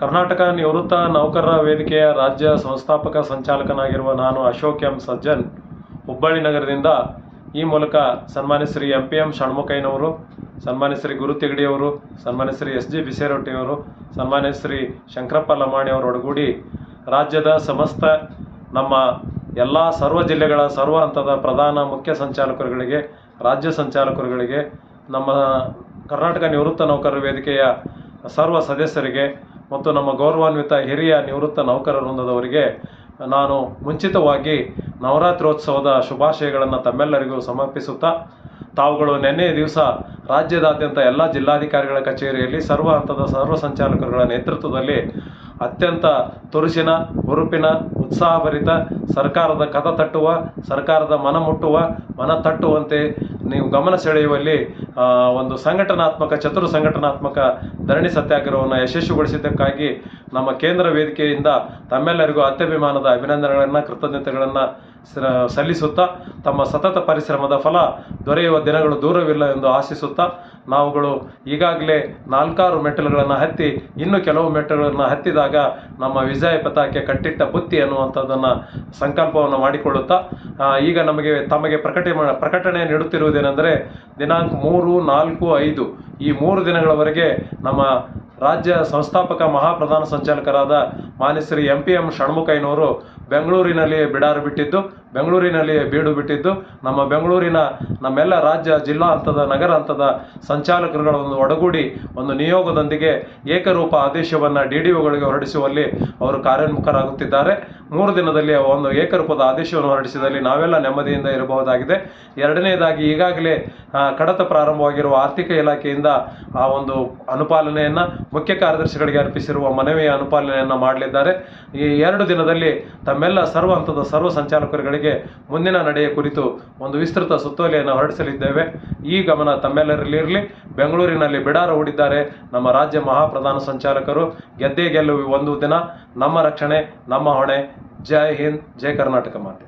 ಕರ್ನಾಟಕ ನಿವೃತ್ತ ನೌಕರರ ವೇದಿಕೆಯ ರಾಜ್ಯ ಸಂಸ್ಥಾಪಕ ಸಂಚಾಲಕನಾಗಿರುವ ನಾನು ಅಶೋಕ್ ಎಂ ಸಜ್ಜನ್, ಹುಬ್ಬಳ್ಳಿ ನಗರದಿಂದ ಈ ಮೂಲಕ ಸನ್ಮಾನ್ಯ ಶ್ರೀ ಎಂ ಪಿ ಎಂ ಷಣ್ಮುಖಯ್ಯನವರು, ಸನ್ಮಾನ್ಯ ಶ್ರೀ ಗುರು ತಿಗಡಿಯವರು, ಸನ್ಮಾನ್ಯ ಶ್ರೀ ಎಸ್ ಜಿ ಬಿಸೇರೊಟ್ಟಿಯವರು ಸನ್ಮಾನ್ಯ ಶ್ರೀ ಶಂಕರಪ್ಪ ಲಮಾಣಿ ಅವರೊಡಗೂಡಿ ರಾಜ್ಯದ ಸಮಸ್ತ ನಮ್ಮ ಎಲ್ಲ ಸರ್ವ ಜಿಲ್ಲೆಗಳ ಸರ್ವ ಹಂತದ ಪ್ರಧಾನ ಮುಖ್ಯ ಸಂಚಾಲಕರುಗಳಿಗೆ, ರಾಜ್ಯ ಸಂಚಾಲಕರುಗಳಿಗೆ, ನಮ್ಮ ಕರ್ನಾಟಕ ನಿವೃತ್ತ ನೌಕರರ ವೇದಿಕೆಯ ಸರ್ವ ಸದಸ್ಯರಿಗೆ ಮತ್ತು ನಮ್ಮ ಗೌರವಾನ್ವಿತ ಹಿರಿಯ ನಿವೃತ್ತ ನೌಕರ ವೃಂದದವರಿಗೆ ನಾನು ಮುಂಚಿತವಾಗಿ ನವರಾತ್ರೋತ್ಸವದ ಶುಭಾಶಯಗಳನ್ನು ತಮ್ಮೆಲ್ಲರಿಗೂ ಸಮರ್ಪಿಸುತ್ತಾ, ತಾವುಗಳು ನಿನ್ನೆ ದಿವಸ ರಾಜ್ಯದಾದ್ಯಂತ ಎಲ್ಲ ಜಿಲ್ಲಾಧಿಕಾರಿಗಳ ಕಚೇರಿಯಲ್ಲಿ ಸರ್ವ ಹಂತದ ಸರ್ವ ಸಂಚಾಲಕರುಗಳ ನೇತೃತ್ವದಲ್ಲಿ ಅತ್ಯಂತ ತುರುಸಿನ ಹುರುಪಿನ ಉತ್ಸಾಹಭರಿತ, ಸರ್ಕಾರದ ಕದ ತಟ್ಟುವ, ಸರ್ಕಾರದ ಮನ ಮುಟ್ಟುವ, ಮನ ತಟ್ಟುವಂತೆ ನೀವು ಗಮನ ಸೆಳೆಯುವಲ್ಲಿ ಒಂದು ಸಂಘಟನಾತ್ಮಕ, ಚತುರ ಸಂಘಟನಾತ್ಮಕ ಧರಣಿ ಸತ್ಯಾಗ್ರಹವನ್ನು ಯಶಸ್ವಿಗೊಳಿಸಿದ್ದಕ್ಕಾಗಿ ನಮ್ಮ ಕೇಂದ್ರ ವೇದಿಕೆಯಿಂದ ತಮ್ಮೆಲ್ಲರಿಗೂ ಅತ್ಯಭಿಮಾನದ ಅಭಿನಂದನೆಗಳನ್ನು, ಕೃತಜ್ಞತೆಗಳನ್ನು ಸಲ್ಲಿಸುತ್ತಾ ತಮ್ಮ ಸತತ ಪರಿಶ್ರಮದ ಫಲ ದೊರೆಯುವ ದಿನಗಳು ದೂರವಿಲ್ಲ ಎಂದು ಆಶಿಸುತ್ತಾ ನಾವುಗಳು ಈಗಾಗಲೇ ನಾಲ್ಕಾರು ಮೆಟ್ಟಲುಗಳನ್ನು ಹತ್ತಿ, ಇನ್ನು ಕೆಲವು ಮೆಟ್ಟಲುಗಳನ್ನು ಹತ್ತಿದಾಗ ನಮ್ಮ ವಿಜಯ ಪತಾಕೆ ಕಟ್ಟಿಟ್ಟ ಬುತ್ತಿ ಅನ್ನುವಂಥದ್ದನ್ನು ಸಂಕಲ್ಪವನ್ನು ಮಾಡಿಕೊಳ್ಳುತ್ತಾ ಈಗ ನಮಗೆ ತಮಗೆ ಪ್ರಕಟಣೆ ಪ್ರಕಟಣೆ ನೀಡುತ್ತಿರುವುದೇನೆಂದರೆ ದಿನಾಂಕ ಮೂರು ನಾಲ್ಕು ಐದು. ಈ ಮೂರು ದಿನಗಳವರೆಗೆ ನಮ್ಮ ರಾಜ್ಯ ಸಂಸ್ಥಾಪಕ ಮಹಾಪ್ರಧಾನ ಸಂಚಾಲಕರಾದ ಮಾನ್ಯ ಶ್ರೀ ಎಂ ಪಿ ಎಂ ಷಣ್ಮುಖಯ್ಯನವರು ಬೆಂಗಳೂರಿನಲ್ಲಿ ಬಿಡಾರು ಬಿಟ್ಟಿದ್ದು ಬೆಂಗಳೂರಿನಲ್ಲಿ ಬೀಡು ಬಿಟ್ಟಿದ್ದು. ನಮ್ಮ ಬೆಂಗಳೂರಿನ ನಮ್ಮೆಲ್ಲ ರಾಜ್ಯ, ಜಿಲ್ಲಾ ಹಂತದ, ನಗರ ಹಂತದ ಸಂಚಾಲಕರುಗಳ ಒಂದು ಒಡಗೂಡಿ ಒಂದು ನಿಯೋಗದೊಂದಿಗೆ ಏಕರೂಪ ಆದೇಶವನ್ನು ಡಿ ಡಿ ಒಗಳಿಗೆ ಹೊರಡಿಸುವಲ್ಲಿ ಅವರು ಕಾರ್ಯೋನ್ಮುಖರಾಗುತ್ತಿದ್ದಾರೆ. ಮೂರು ದಿನದಲ್ಲಿ ಒಂದು ಏಕರೂಪದ ಆದೇಶವನ್ನು ಹೊರಡಿಸಿದಲ್ಲಿ ನಾವೆಲ್ಲ ನೆಮ್ಮದಿಯಿಂದ ಇರಬಹುದಾಗಿದೆ. ಎರಡನೇದಾಗಿ ಈಗಾಗಲೇ ಕಡತ ಪ್ರಾರಂಭವಾಗಿರುವ ಆರ್ಥಿಕ ಇಲಾಖೆಯಿಂದ ಆ ಒಂದು ಅನುಪಾಲನೆಯನ್ನು ಮುಖ್ಯ ಕಾರ್ಯದರ್ಶಿಗಳಿಗೆ ಅರ್ಪಿಸಿರುವ ಮನವಿಯ ಅನುಪಾಲನೆಯನ್ನು ಮಾಡಲಿದ್ದಾರೆ. ಈ ಎರಡು ದಿನದಲ್ಲಿ ತಮ್ಮೆಲ್ಲ ಸರ್ವ ಹಂತದ ಸರ್ವ ಸಂಚಾಲಕರುಗಳಿಗೆ ಮುಂದಿನ ನಡೆಯ ಕುರಿತು ಒಂದು ವಿಸ್ತೃತ ಸುತ್ತೋಲೆಯನ್ನು ಹೊರಡಿಸಲಿದ್ದೇವೆ. ಈ ಗಮನ ತಮ್ಮೆಲ್ಲರಲ್ಲಿ ಇರಲಿ. ಬೆಂಗಳೂರಿನಲ್ಲಿ ಬಿಡಾರ ಹೂಡಿದ್ದಾರೆ ನಮ್ಮ ರಾಜ್ಯ ಮಹಾಪ್ರಧಾನ ಸಂಚಾಲಕರು. ಗೆದ್ದೇ ಗೆಲ್ಲುವ ಒಂದು ದಿನ. ನಮ್ಮ ರಕ್ಷಣೆ, ನಮ್ಮ ಹೊಣೆ. ಜೈ ಹಿಂದ್, ಜೈ ಕರ್ನಾಟಕ ಮಾತೆ.